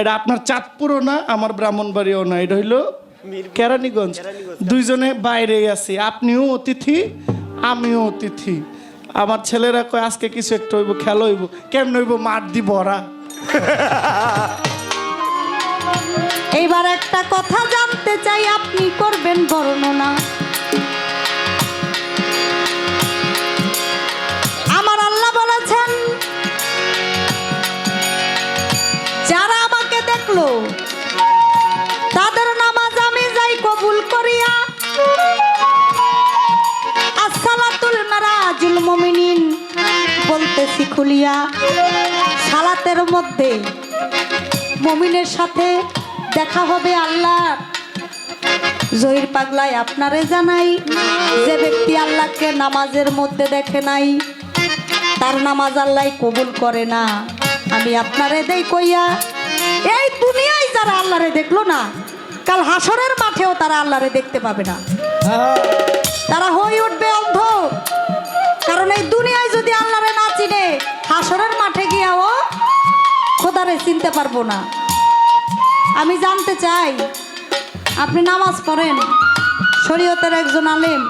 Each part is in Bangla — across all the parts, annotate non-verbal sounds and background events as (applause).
এটা আপনার চাঁদপুরও না আমার ব্রাহ্মণবাড়িও না। এটা হইল কেরানীগঞ্জ। দুইজনে বাইরেই আছি। আপনিও অতিথি আমিও অতিথি। আমার ছেলেরা কয় আজকে কিছু একটা হইব খেলা হইব। কেমন হইব? মাঠ দি ভরা এইবার একটা কথা জানতে চাই আপনি করবেন বর্ণনা। দেখল তাদের নামাজ আমি যাই কবুল করিয়া। আসসালাতুল মারাজুল মুমিনিন, বলতেছি খুলিয়া। সালাতের মধ্যে মমিনের সাথে দেখা হবে আল্লাহ জহির পাগলায় আপনারে জানাই, যে ব্যক্তি আল্লাহকে নামাজের মধ্যে দেখে নাই, তার নামাজ আল্লাহ কবুল করে না। আমি আপনারে দেই কইয়া এই দুনিয়ায় যারা আল্লাহরে দেখল না কাল হাসরের মাঠেও তারা আল্লাহরে দেখতে পাবে না। তারা হয়ে উঠবে অন্ধ। কারণ এই দুনিয়ায় যদি আল্লাহরে না চিনে হাসরের মাঠে গিয়াও খোদারে চিনতে পারব না। আমি জানতে চাই আপনি নামাজ পড়েন? শরীয়তের একজন আলেম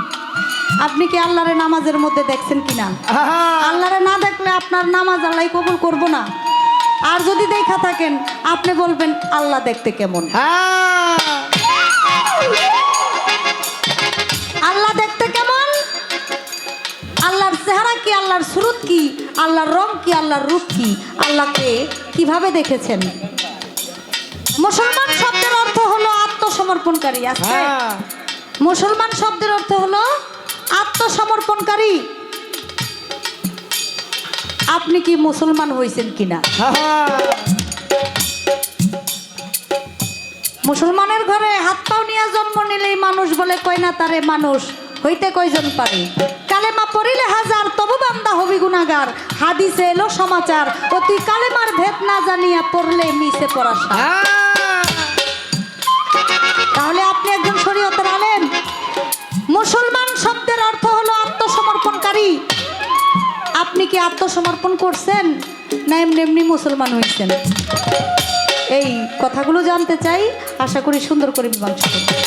আপনি কি আল্লাহরে নামাজের মধ্যে দেখছেন কিনা? আল্লাহরে না দেখলে আপনার নামাজ আল্লাহ কবুল করব না। আর যদি দেখা থাকেন আপনি বলবেন আল্লাহ দেখতে কেমন? আল্লাহ দেখতে কেমন? আল্লাহর চেহারা কি আল্লাহর সুরত কি আল্লাহর রং কি আল্লাহর রূপ কি? আল্লাহকে কীভাবে দেখেছেন? মুসলমান শব্দের অর্থ হলো আত্মসমর্পণকারী আছে হ্যাঁ। মুসলমান শব্দের অর্থ হলো আত্মসমর্পণকারী। আপনি কি মুসলমান হয়েছেন কিনা? মুসলমানের ঘরে হাত পাও নিয়ে জন্ম নিলেই মানুষ বলে কয় না তারে মানুষ হইতে কয়জন পারে? কালেমা পড়িলে হাজার তবু বান্দা হবি গুনাগার। হাদিসে এলো সমাচার অতি কালেমার ভেদ না জানিয়া পড়লে মিশে পড়া তাহলে আপনি একজন শরীয়তের আলেম। মুসলমান শব্দের অর্থ হলো আত্মসমর্পণকারী। আপনি কি আত্মসমর্পণ করছেন? না এমনি এমনি মুসলমান হয়েছেন এই কথাগুলো জানতে চাই আশা করি সুন্দর করে মীমাংসা করবেন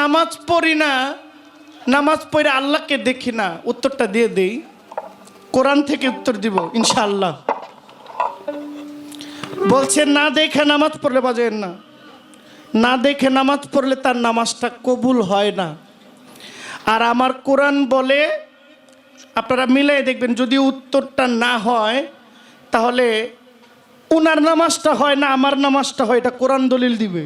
নামাজ পড়ি না, নামাজ পড়ে আল্লাহকে দেখি না, উত্তরটা দিয়ে দেই। কোরআন থেকে উত্তর দিব, ইনশাআল্লাহ। বলছে, না দেখে নামাজ পড়লে বাজেন না। না দেখে নামাজ পড়লে তার নামাজটা কবুল হয় না। আর আমার কোরআন বলে, আপনারা মিলাই দেখবেন, যদি উত্তরটা না হয়, তাহলে উনার নামাজটা হয় না, আমার নামাজটা হয়, এটা কোরআন দলিল দিবে।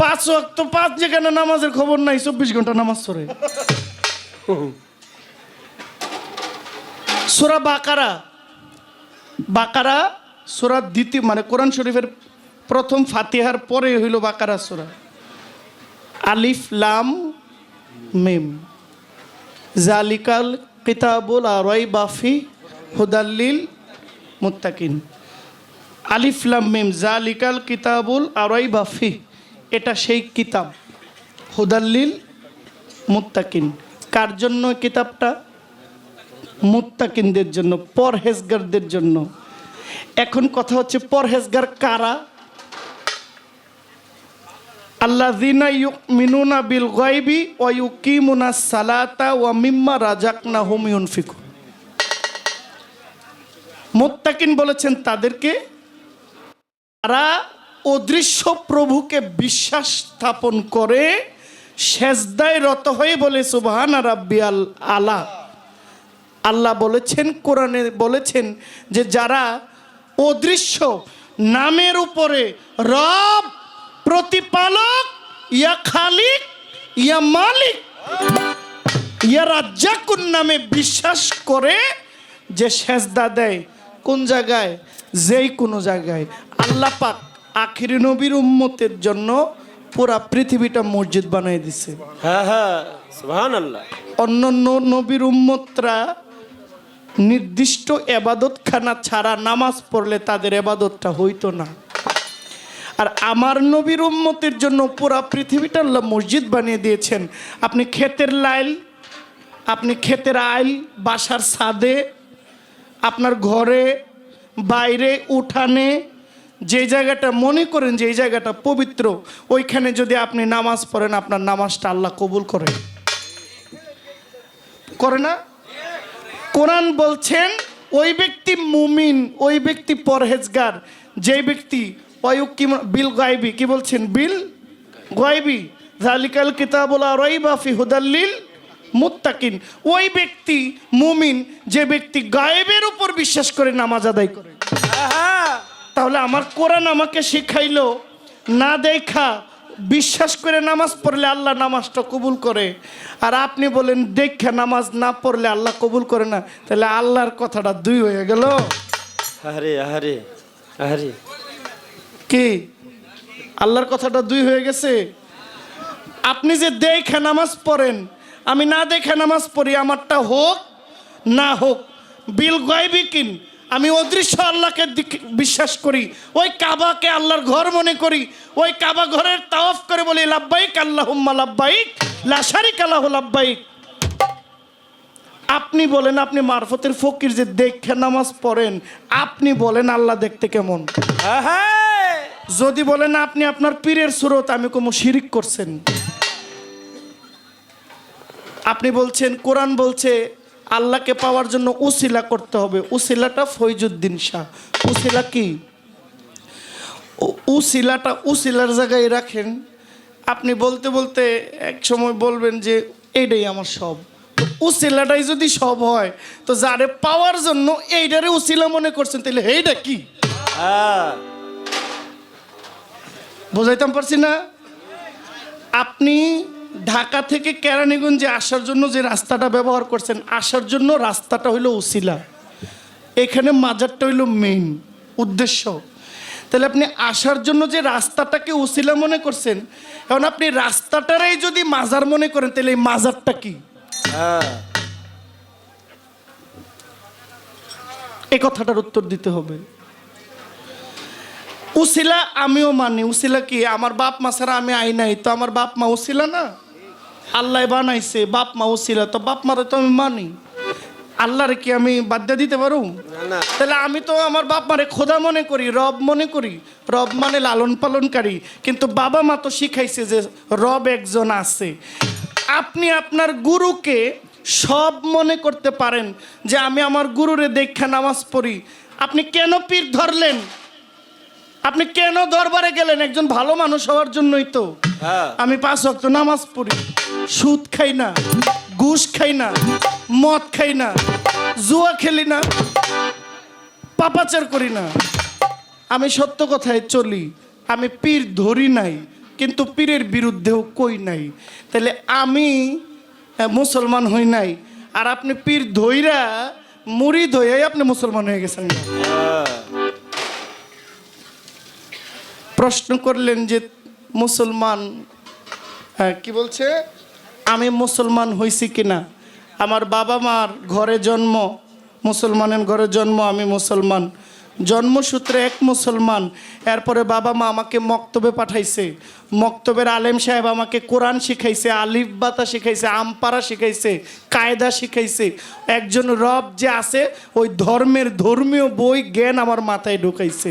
পাঁচ ওয়াক্ত, পাঁচ যেখানে নামাজের খবর নাই, চব্বিশ ঘণ্টা নামাজ পড়ে। সোরা বাকারা বাকারা সোরা দ্বিতীয় মানে কোরআন শরীফের প্রথম ফাতিহার পরে হইল বাকারা সোরা। আলিফ, লাম, মিম। জালিকাল কিতাবুল আরই বাফি হুদাল্লিল মুত্তাকিন। আলিফ, লাম, মিম। জালিকাল কিতাবুল আরই বাফি এটা সেই কিতাব। হুদাল্লিল মুত্তাকিন। কার জন্য কিতাবটা? মুত্তাকিনদের জন্য, পরহেজগারদের জন্য। এখন কথা হচ্ছে, পরহেজগার কারা? আল্লাহ মিনুনা বিল গাইবি ও ইউকিমুনা সালাতা ওয়া মিম্মা রাজাকনা হুম ইউনফিকু মুত্তাকিন বলেছেন তাদেরকে, তারা অদৃশ্য প্রভুকে বিশ্বাস স্থাপন করে সেজদায় রত হয়ে বলে, সুবহান রাব্বিয়াল আলা। আল্লাহ বলেছেন, কোরআনে বলেছেন যে যারা অদৃশ্য নামের উপরে রব, প্রতিপালক, ইয়া খালিক, ইয়া মালিক, ইয়া রাজ্জাকুন নামে বিশ্বাস করে যে সেজদা দেয়। কোন জায়গায়? যেই কোনো জায়গায়। আল্লাহ পাক আখিরি নবীর উম্মতের জন্য পুরা পৃথিবীটা মসজিদ বানিয়ে দিছে। হ্যাঁ হ্যাঁ অন্যান্য নবীর উম্মতরা নির্দিষ্ট এবাদতখানা ছাড়া নামাজ পড়লে তাদের এবাদতটা হইতো না। আর আমার নবীর উম্মতের জন্য পুরা পৃথিবীটা আল্লাহ মসজিদ বানিয়ে দিয়েছেন। আপনি ক্ষেতের লাইল আপনি ক্ষেতের আইল বাসার ছাদে আপনার ঘরে বাইরে উঠানে যে জায়গাটা মনে করেন যে এই জায়গাটা পবিত্র, ওইখানে যদি আপনি নামাজ পড়েন, আপনার নামাজটা আল্লাহ কবুল করেন করে না? কোরআন বলছেন, ওই ব্যক্তি মুমিন, ওই ব্যক্তি পরহেজগার, যে ব্যক্তি বিল গাইবি, কি বলছেন? বিল গাইবি। জালিকাল কিতাবুল রাইবা ফি হুদাল্লিল মুত্তাকিন। ওই ব্যক্তি মুমিন, যে ব্যক্তি গায়েবের উপর বিশ্বাস করে নামাজ আদায় করে। তাহলে আমার কোরআন আমাকে শিখাইলো। না দেখা বিশ্বাস করে নামাজ পড়লে আল্লাহ নামাজটা কবুল করে। আর আপনি বলেন দেখা নামাজ না পড়লে আল্লাহ কবুল করে না তাহলে আল্লাহর কথাটা দুই হয়ে গেল। আহারে আহারে আহারে। কি? আল্লাহর কথাটা দুই হয়ে গেছে? আপনি যে দেখে নামাজ পড়েন আমি না দেখে নামাজ পড়ি আমারটা হোক না হোক বিল গাইবি কিন? আমি অদৃশ্য আল্লাহকে দিক- বিশ্বাস করি। ওই কাবাকে আল্লাহর ঘর মনে করি। ওই কাবা ঘরের তাওয়াফ করে বলি লাব্বাইক আল্লাহুম্মা লাব্বাইক লাশারিক আল্লাহ লাব্বাইক। আপনি বলেন আপনি মারফতের ফকির যে দেখে নামাজ পড়েন আপনি বলেন আল্লাহ দেখতে কেমন? হ্যাঁ হ্যাঁ। যদি বলেন আপনি আপনার পীরের সুরত আমি কোনো শিরিক করছেন। আপনি বলছেন কোরআন বলছে আল্লাহকে পাওয়ার জন্য উসিলা করতে হবে। উসিলাটা ফৈজুদ্দিন শাহ। উসিলা কি? উসিলাটা উসিলার জায়গায় রাখেন। আপনি বলতে বলতে এক সময় বলবেন যে এইটাই আমার সব। উসিলাটাই যদি সব হয় তো যারে পাওয়ার জন্য এইটারে উসিলা মনে করছেন তাহলে এইটা কি? হ্যাঁ। বোঝাইতাম পারছি না? আপনি ঢাকা থেকে কেরানীগঞ্জে আসার জন্য যে রাস্তাটা ব্যবহার করছেন আসার জন্য রাস্তাটা হইল উসিলা। এখানে মাজারটা হইল মেইন উদ্দেশ্য। তাহলে আপনি আসার জন্য যে রাস্তাটাকে উসিলা মনে করছেন এখন আপনি রাস্তাটারাই যদি মাজার মনে করেন তাহলে এই মাজারটা কি? হ্যাঁ। এই কথাটার উত্তর দিতে হবে। উসিলা আমিও মানি উসিলা কি? আমার বাপ মা ছাড়া আমি আই নাই তো আমার বাপ মা উসিলা না? আল্লাহ বানাইছে বাপ মা উসিলা তো বাপ মারে তো আমি মানি। আল্লাহরে কি আমি বাদ দিয়ে দিতে পারো? তাহলে আমি তো আমার বাপ মারে খোদা মনে করি রব মনে করি। রব মানে লালন পালনকারী। কিন্তু বাবা মা তো শিখাইছে যে রব একজন আছে। আপনি আপনার গুরুকে সব মনে করতে পারেন যে আমি আমার গুরুরে দেখা নামাজ পড়ি। আপনি কেন পীর ধরলেন? আপনি কেন দরবারে গেলেন? একজন ভালো মানুষ হওয়ার জন্যই তো। হ্যাঁ। আমি পাঁচ ওয়াক্ত নামাজ পড়ি। সুদ খাই না ঘুষ খাই না মদ খাই না জুয়া খেলি না পাপাচার করি না। আমি সত্য কথায় চলি আমি পীর ধরি নাই কিন্তু পীরের বিরুদ্ধেও কই নাই। তাহলে আমি মুসলমান হই নাই আর আপনি পীর ধইরা মুড়ি ধইয়াই আপনি মুসলমান হয়ে গেছেন। প্রশ্ন করলেন যে মুসলমান হ্যাঁ কি বলছে? আমি মুসলমান হইছি কিনা? আমার বাবা মার ঘরে জন্ম, মুসলমানের ঘরে জন্ম, আমি মুসলমান। জন্মসূত্রে এক মুসলমান। এরপরে বাবা মা আমাকে মক্তবে পাঠাইছে। মক্তবের আলেম সাহেব আমাকে কোরআন শিখাইছে, আলিফ বাতা শিখাইছে, আমপারা শিখাইছে, কায়দা শিখাইছে। একজন রব যে আছে, ওই ধর্মের ধর্মীয় বই জ্ঞান আমার মাথায় ঢুকাইছে।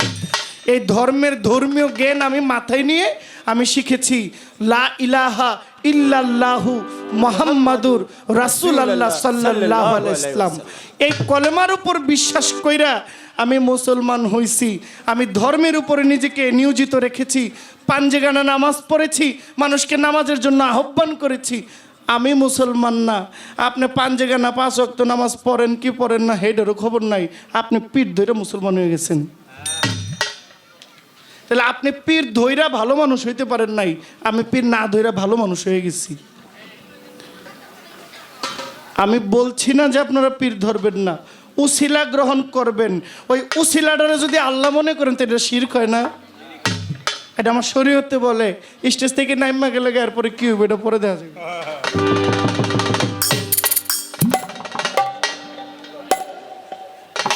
এই ধর্মের ধর্মীয় জ্ঞান আমি মাথায় নিয়ে আমি শিখেছি, লা ইলাহা ইল্লাল্লাহু মোহাম্মদুর রাসুল আল্লাহ সাল্লাহ ইসলাম এই কলেমার উপর বিশ্বাস কইরা আমি মুসলমান হইছি, আমি ধর্মের উপরে নিজেকে নিয়োজিত রেখেছি, পাঞ্জেগানা নামাজ পড়েছি, মানুষকে নামাজের জন্য আহ্বান করেছি। আমি মুসলমান না। আপনি পাঞ্জেগা না পাঁচ অক্ত নামাজ পড়েন কি পড়েন না, হেডেরও খবর নাই। আপনি পিঠ ধরে মুসলমান হয়ে গেছেন। তাহলে আপনি পীর ধৈরা ভালো মানুষ হইতে পারেন নাই। আমি পীর না ধৈরা ভালো মানুষ হয়ে গেছি। আমি বলছি না যে আপনারা পীর ধরবেন না। উসিলা গ্রহণ করবেন। ওই উসিলাটারে যদি আল্লাহ মনে করেন তো এটা শির্ক হয় না। এটা আমার শরীয়তে বলে। স্টেজ থেকে নাইমা গেলে এরপরে কি হবে এটা পরে দেখা যাবে।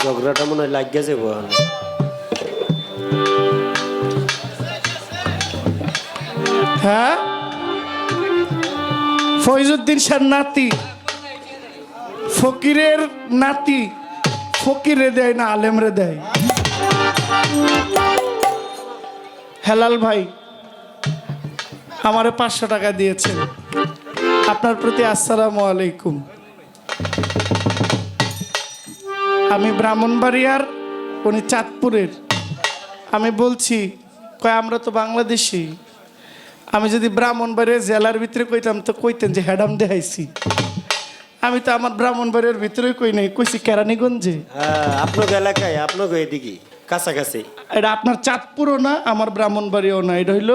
ঝগড়াটা মনে হয় লাগিয়ে যাব হ্যাঁ? ফৈজুদ্দিন শাহ নাতি। ফকিরের নাতি। ফকিরে দেয় না, আলেমরে দেয়। হেলাল ভাই, আমারে পাঁচশো টাকা দিয়েছেন। আপনার প্রতি আসসালামু আলাইকুম। আমি ব্রাহ্মণবাড়িয়ার, উনি চাঁদপুরের। আমি বলছি, কয়, আমরা তো বাংলাদেশি। আমি যদি ব্রাহ্মণবাড়িয়ার জেলার ভিতরে কইতাম তো কইতেন যে হ্যাডাম দেখাইছি। আমি তো আমার ব্রাহ্মণবাড়িয়ার ভিতরে কই নাই কইছি কেরানীগঞ্জে। হ্যাঁ আপনাকে এলাকায় আপনাকে এদিকে কাছাকাছি। এটা আপনার চাঁদপুরও না আমার ব্রাহ্মণবাড়িও না এটা হইল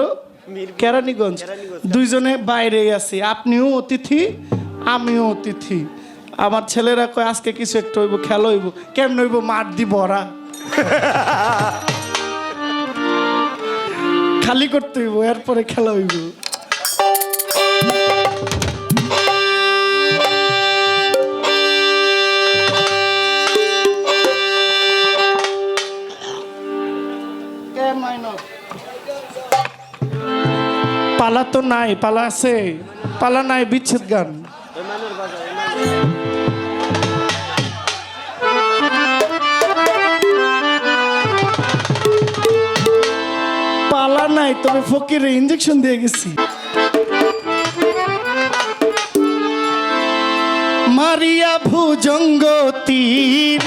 কেরানীগঞ্জ। দুইজনে বাইরে আছি আপনিও অতিথি আমিও অতিথি। আমার ছেলেরা কয় আজকে কিছু একটা হইব খেলা হইব কেমন হইব মাঠ দি ভরা (laughs) খালি করতে হইব এরপরে খেলা হইব। পালা তো নাই পালা আছে। পালা নাই বিচ্ছেদ গান। নাই তবে ফকিরে ইঞ্জেকশন দিয়ে গেছি। মারিয়া ভুজঙ্গ তীর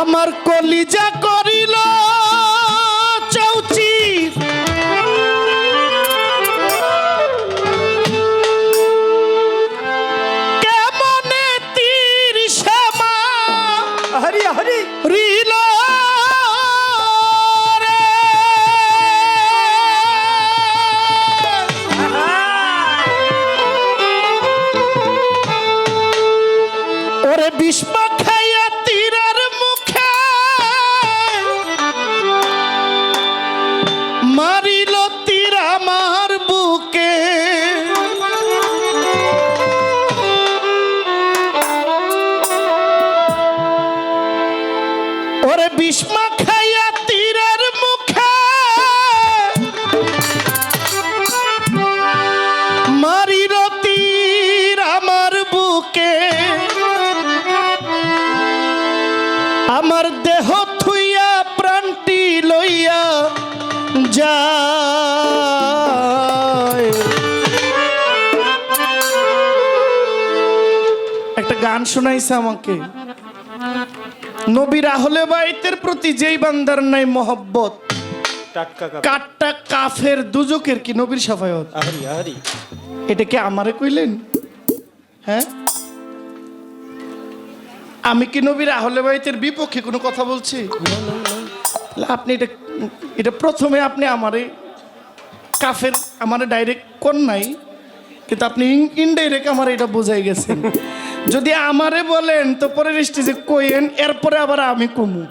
আমার কলিজা করিল আমার দেহ থুইয়া প্রাণটি লইয়া যায়। একটা গান শোনাইছে আমাকে। নবীর আহলে বাইতের প্রতি যেই বান্দার নাই মহব্বত কাটটা কাফের দুজকের কি নবীর সাফায়ত? এটা কি আমারে কইলেন? হ্যাঁ? আমি কি নবীর আহলে বাইতের বিপক্ষে কোনো কথা বলছি? আপনি এটা এটা প্রথমে আপনি আমারে কাফের, আমার ডাইরেক্ট কোন নাই কিন্তু আপনি ইনডাইরেক্ট আমার এটা বোঝাই গেছেন। যদি আমারে বলেন, তো পরের স্টেজে কইেন এরপরে আবার আমি কমু।